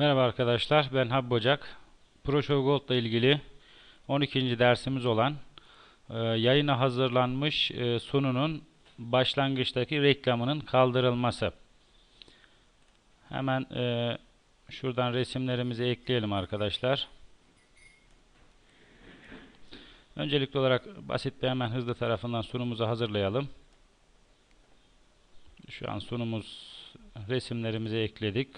Merhaba arkadaşlar, ben Habib Ocak. ProShow Gold ile ilgili 12. dersimiz olan e, yayına hazırlanmış e, sununun başlangıçtaki reklamının kaldırılması. Hemen e, şuradan resimlerimizi ekleyelim arkadaşlar. Öncelikli olarak basit bir hemen hızlı tarafından sunumuzu hazırlayalım. Şu an sunumuz resimlerimizi ekledik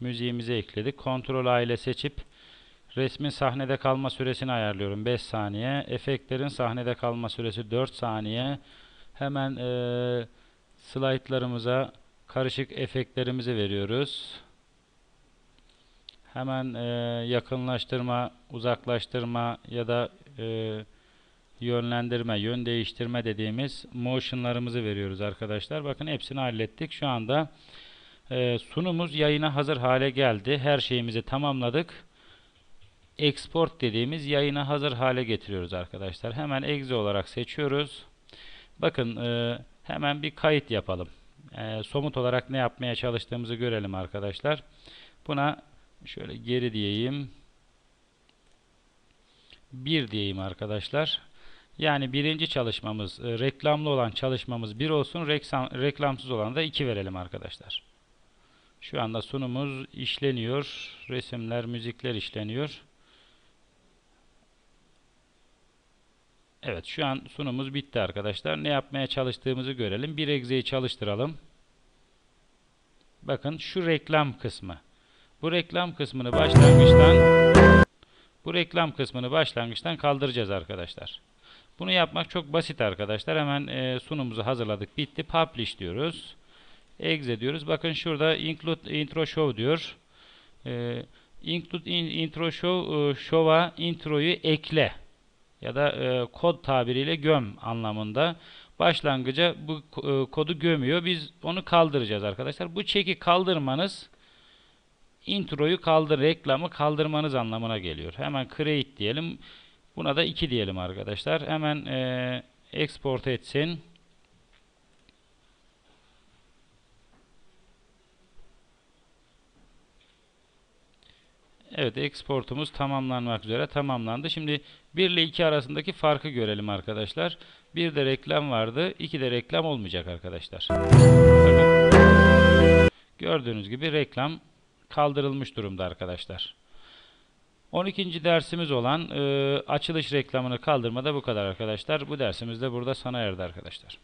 müziğimizi ekledik. Kontrol A ile seçip resmin sahnede kalma süresini ayarlıyorum. 5 saniye. Efektlerin sahnede kalma süresi 4 saniye. Hemen e, slaytlarımıza karışık efektlerimizi veriyoruz. Hemen e, yakınlaştırma, uzaklaştırma ya da e, yönlendirme, yön değiştirme dediğimiz motionlarımızı veriyoruz arkadaşlar. Bakın hepsini hallettik. Şu anda ee, sunumuz yayına hazır hale geldi. Her şeyimizi tamamladık. Export dediğimiz yayına hazır hale getiriyoruz arkadaşlar. Hemen exe olarak seçiyoruz. Bakın e, hemen bir kayıt yapalım. E, somut olarak ne yapmaya çalıştığımızı görelim arkadaşlar. Buna şöyle geri diyeyim. 1 diyeyim arkadaşlar. Yani birinci çalışmamız e, reklamlı olan çalışmamız 1 olsun. Reklam, reklamsız olan da 2 verelim arkadaşlar. Şu anda sunumuz işleniyor. Resimler, müzikler işleniyor. Evet şu an sunumuz bitti arkadaşlar. Ne yapmaya çalıştığımızı görelim. Bir egzeyi çalıştıralım. Bakın şu reklam kısmı. Bu reklam kısmını başlangıçtan bu reklam kısmını başlangıçtan kaldıracağız arkadaşlar. Bunu yapmak çok basit arkadaşlar. Hemen e, sunumumuzu hazırladık. Bitti. Publish diyoruz exe diyoruz. Bakın şurada include intro show diyor. E, include in, intro show e, show'a introyu ekle ya da e, kod tabiriyle göm anlamında. Başlangıca bu e, kodu gömüyor. Biz onu kaldıracağız arkadaşlar. Bu çeki kaldırmanız introyu kaldır, reklamı kaldırmanız anlamına geliyor. Hemen create diyelim. Buna da 2 diyelim arkadaşlar. Hemen e, export etsin. Evet exportumuz tamamlanmak üzere tamamlandı. Şimdi 1 ile 2 arasındaki farkı görelim arkadaşlar. 1 de reklam vardı. 2 de reklam olmayacak arkadaşlar. Gördüğünüz gibi reklam kaldırılmış durumda arkadaşlar. 12. dersimiz olan e, açılış reklamını kaldırmada bu kadar arkadaşlar. Bu dersimiz de burada sona erdi arkadaşlar.